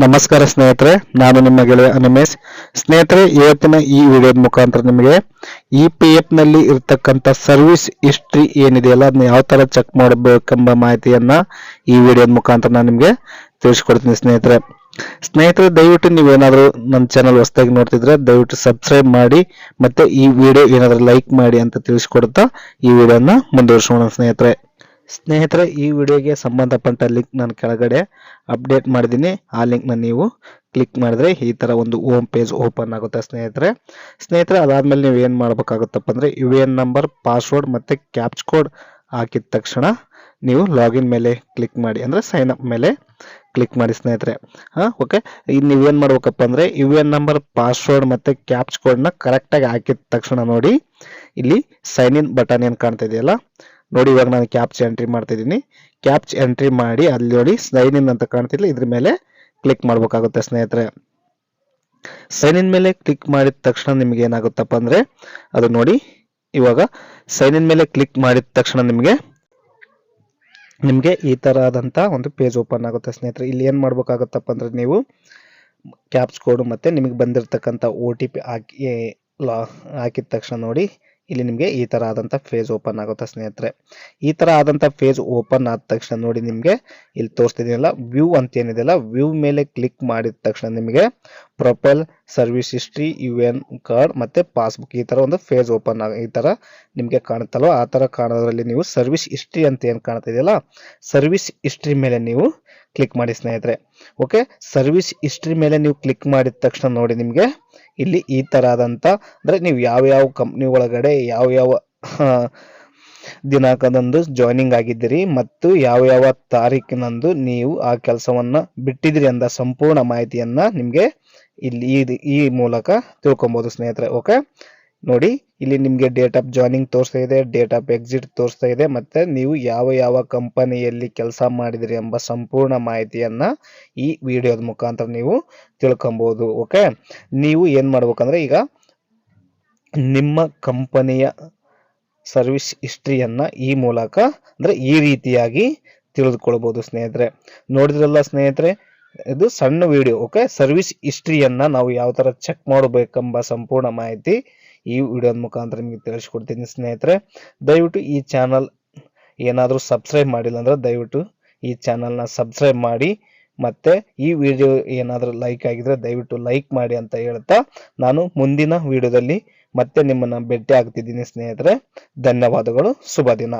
ನಮಸ್ಕಾರ ಸ್ನೇಹಿತರೆ, ನಾನು ನಿಮ್ಮ ಗೆಳೆಯ ಅನಿಮೇಶ್. ಸ್ನೇಹಿತರೆ, ಇವತ್ತಿನ ಈ ವಿಡಿಯೋದ ಮುಖಾಂತರ ನಿಮಗೆ ಇ ಪಿ ಎಫ್ನಲ್ಲಿ ಇರ್ತಕ್ಕಂಥ ಸರ್ವಿಸ್ ಹಿಸ್ಟ್ರಿ ಏನಿದೆಯಲ್ಲ, ಅದನ್ನ ಯಾವ ತರ ಚೆಕ್ ಮಾಡಬೇಕೆಂಬ ಮಾಹಿತಿಯನ್ನ ಈ ವಿಡಿಯೋದ ಮುಖಾಂತರ ನಾನು ನಿಮಗೆ ತಿಳಿಸ್ಕೊಡ್ತೀನಿ ಸ್ನೇಹಿತರೆ. ಸ್ನೇಹಿತರೆ, ದಯವಿಟ್ಟು ನೀವೇನಾದರೂ ನನ್ನ ಚಾನಲ್ ಹೊಸದಾಗಿ ನೋಡ್ತಿದ್ರೆ ದಯವಿಟ್ಟು ಸಬ್ಸ್ಕ್ರೈಬ್ ಮಾಡಿ, ಮತ್ತೆ ಈ ವಿಡಿಯೋ ಏನಾದರೂ ಲೈಕ್ ಮಾಡಿ ಅಂತ ತಿಳಿಸ್ಕೊಡ್ತಾ ಈ ವಿಡಿಯೋನ ಮುಂದುವರಿಸೋಣ ಸ್ನೇಹಿತರೆ. ಸ್ನೇಹಿತರೆ, ಈ ವಿಡಿಯೋಗೆ ಸಂಬಂಧಪಟ್ಟ ಲಿಂಕ್ ನಾನು ಕೆಳಗಡೆ ಅಪ್ಡೇಟ್ ಮಾಡಿದ್ದೀನಿ. ಆ ಲಿಂಕ್ನ ನೀವು ಕ್ಲಿಕ್ ಮಾಡಿದ್ರೆ ಈ ಥರ ಒಂದು ಹೋಮ್ ಪೇಜ್ ಓಪನ್ ಆಗುತ್ತೆ ಸ್ನೇಹಿತರೆ. ಸ್ನೇಹಿತರೆ, ಅದಾದಮೇಲೆ ನೀವು ಏನು ಮಾಡ್ಬೇಕಾಗುತ್ತಪ್ಪ ಅಂದರೆ ಯು ಎನ್ ನಂಬರ್, ಪಾಸ್ವರ್ಡ್ ಮತ್ತು ಕ್ಯಾಪ್ಚ್ ಕೋಡ್ ಹಾಕಿದ ತಕ್ಷಣ ನೀವು ಲಾಗಿನ್ ಮೇಲೆ ಕ್ಲಿಕ್ ಮಾಡಿ, ಅಂದರೆ ಸೈನ್ ಅಪ್ ಮೇಲೆ ಕ್ಲಿಕ್ ಮಾಡಿ ಸ್ನೇಹಿತರೆ. ಹಾಂ, ಓಕೆ? ಇದು ನೀವೇನು ಮಾಡ್ಬೇಕಪ್ಪ ಅಂದರೆ ಯು ಎನ್ ನಂಬರ್, ಪಾಸ್ವರ್ಡ್ ಮತ್ತು ಕ್ಯಾಪ್ಚ್ ಕೋಡ್ನ ಕರೆಕ್ಟಾಗಿ ಹಾಕಿದ ತಕ್ಷಣ ನೋಡಿ, ಇಲ್ಲಿ ಸೈನ್ ಇನ್ ಬಟನ್ ಏನು ಕಾಣ್ತಾ ಇದೆಯಲ್ಲ ನೋಡಿ ಇವಾಗ ನಾನು ಕ್ಯಾಪ್ಚ್ ಎಂಟ್ರಿ ಮಾಡ್ತಾ ಇದ್ದೀನಿ ಕ್ಯಾಪ್ಚ್ ಎಂಟ್ರಿ ಮಾಡಿ ಅಲ್ಲಿ ನೋಡಿ ಸೈನ್ ಇನ್ ಅಂತ ಕಾಣ್ತಿಲ್ಲ. ಇದ್ರ ಮೇಲೆ ಕ್ಲಿಕ್ ಮಾಡ್ಬೇಕಾಗುತ್ತೆ ಸ್ನೇಹಿತರೆ. ಸೈನ್ ಇನ್ ಮೇಲೆ ಕ್ಲಿಕ್ ಮಾಡಿದ ತಕ್ಷಣ ನಿಮ್ಗೆ ಏನಾಗುತ್ತಪ್ಪ ಅಂದ್ರೆ, ಅದು ನೋಡಿ ಇವಾಗ ಸೈನ್ ಇನ್ ಮೇಲೆ ಕ್ಲಿಕ್ ಮಾಡಿದ ತಕ್ಷಣ ನಿಮಗೆ ನಿಮಗೆ ಈ ತರ ಆದಂತ ಒಂದು ಪೇಜ್ ಓಪನ್ ಆಗುತ್ತೆ ಸ್ನೇಹಿತರೆ. ಇಲ್ಲಿ ಏನ್ ಮಾಡ್ಬೇಕಾಗುತ್ತಪ್ಪ ಅಂದ್ರೆ ನೀವು ಕ್ಯಾಪ್ಸ್ ಕೋಡ್ ಮತ್ತೆ ನಿಮಗೆ ಬಂದಿರತಕ್ಕಂಥ ಓ ಟಿ ಪಿ ಹಾಕಿ ಲಾ, ಹಾಕಿದ ತಕ್ಷಣ ನೋಡಿ ಇಲ್ಲಿ ನಿಮಗೆ ಈ ತರ ಆದಂತ ಫೇಜ್ ಓಪನ್ ಆಗುತ್ತೆ ಸ್ನೇಹಿತರೆ. ಈ ತರ ಆದಂತ ಫೇಜ್ ಓಪನ್ ಆದ ತಕ್ಷಣ ನೋಡಿ ನಿಮಗೆ ಇಲ್ಲಿ ತೋರಿಸ್ತಿದ್ದೀನಲ್ಲ ವ್ಯೂ ಅಂತ ಏನಿದೆಯಲ್ಲ ವ್ಯೂ ಮೇಲೆ ಕ್ಲಿಕ್ ಮಾಡಿದ ತಕ್ಷಣ ನಿಮಗೆ profile service history U N card ಮತ್ತೆ ಪಾಸ್ಬುಕ್ ಈ ತರ ಒಂದು ಫೇಜ್ ಓಪನ್ ಆಗ, ಈ ತರ ನಿಮಗೆ ಕಾಣುತ್ತಲ್ವ? ಆ ತರ ಕಾಣೋದ್ರಲ್ಲಿ ನೀವು ಸರ್ವಿಸ್ ಹಿಸ್ಟ್ರಿ ಅಂತ ಏನು ಕಾಣ್ತಿದೆಯಲ್ಲ ಸರ್ವಿಸ್ ಹಿಸ್ಟ್ರಿ ಮೇಲೆ ನೀವು ಕ್ಲಿಕ್ ಮಾಡಿ ಸ್ನೇಹಿತರೆ. ಓಕೆ ಸರ್ವಿಸ್ ಹಿಸ್ಟ್ರಿ ಮೇಲೆ ನೀವು ಕ್ಲಿಕ್ ಮಾಡಿದ ತಕ್ಷಣ ನೋಡಿ ನಿಮಗೆ ಇಲ್ಲಿ ಈ ಥರ ಆದಂಥ ಅಂದರೆ ನೀವು ಯಾವ ಯಾವ ಕಂಪ್ನಿ ಒಳಗಡೆ ಯಾವ ಯಾವ ದಿನಾಂಕದಂದು ಜಾಯ್ನಿಂಗ್ ಆಗಿದ್ದೀರಿ ಮತ್ತು ಯಾವ ಯಾವ ತಾರೀಕಿನಂದು ನೀವು ಆ ಕೆಲಸವನ್ನು ಬಿಟ್ಟಿದ್ದೀರಿ ಅಂತ ಸಂಪೂರ್ಣ ಮಾಹಿತಿಯನ್ನು ನಿಮಗೆ ಇಲ್ಲಿ ಈ ಮೂಲಕ ತಿಳ್ಕೊಬೋದು ಸ್ನೇಹಿತರೆ. ಓಕೆ ನೋಡಿ, ಇಲ್ಲಿ ನಿಮಗೆ ಡೇಟ್ ಆಫ್ ಜಾಯ್ನಿಂಗ್ ತೋರಿಸ್ತಾ ಇದೆ ಡೇಟ್ ಆಫ್ ಎಕ್ಸಿಟ್ ತೋರಿಸ್ತಾ ಇದೆ, ಮತ್ತೆ ನೀವು ಯಾವ ಯಾವ ಕಂಪನಿಯಲ್ಲಿ ಕೆಲಸ ಮಾಡಿದಿರಿ ಎಂಬ ಸಂಪೂರ್ಣ ಮಾಹಿತಿಯನ್ನ ಈ ವಿಡಿಯೋದ ಮುಖಾಂತರ ನೀವು ತಿಳ್ಕೊಬಹುದು ಓಕೆ ನೀವು ಏನು ಮಾಡ್ಬೇಕಂದ್ರೆ ಈಗ ನಿಮ್ಮ ಕಂಪನಿಯ ಸರ್ವಿಸ್ ಹಿಸ್ಟ್ರಿಯನ್ನ ಈ ಮೂಲಕ ಅಂದ್ರೆ ಈ ರೀತಿಯಾಗಿ ತಿಳಿದುಕೊಳ್ಬಹುದು ಸ್ನೇಹಿತರೆ. ನೋಡಿದ್ರಲ್ಲ ಸ್ನೇಹಿತರೆ, ಇದು ಸಣ್ಣ ವಿಡಿಯೋ ಓಕೆ ಸರ್ವಿಸ್ ಹಿಸ್ಟ್ರಿಯನ್ನ ನಾವು ಯಾವ ತರ ಚೆಕ್ ಮಾಡಬೇಕೆಂಬ ಸಂಪೂರ್ಣ ಮಾಹಿತಿ ಈ ವಿಡಿಯೋದ ಮುಖಾಂತರ ನಿಮಗೆ ತಿಳಿಸ್ಕೊಡ್ತೀನಿ ಸ್ನೇಹಿತರೆ. ದಯವಿಟ್ಟು ಈ ಚಾನಲ್ ಏನಾದರೂ ಸಬ್ಸ್ಕ್ರೈಬ್ ಮಾಡಿಲ್ಲ ಅಂದ್ರೆ ದಯವಿಟ್ಟು ಈ ಚಾನಲ್ನ ಸಬ್ಸ್ಕ್ರೈಬ್ ಮಾಡಿ, ಮತ್ತೆ ಈ ವಿಡಿಯೋ ಏನಾದರೂ ಲೈಕ್ ಆಗಿದ್ರೆ ದಯವಿಟ್ಟು ಲೈಕ್ ಮಾಡಿ ಅಂತ ಹೇಳ್ತಾ ನಾನು ಮುಂದಿನ ವಿಡಿಯೋದಲ್ಲಿ ಮತ್ತೆ ನಿಮ್ಮನ್ನು ಭೇಟಿ ಆಗ್ತಿದ್ದೀನಿ ಸ್ನೇಹಿತರೆ. ಧನ್ಯವಾದಗಳು, ಶುಭ ದಿನ.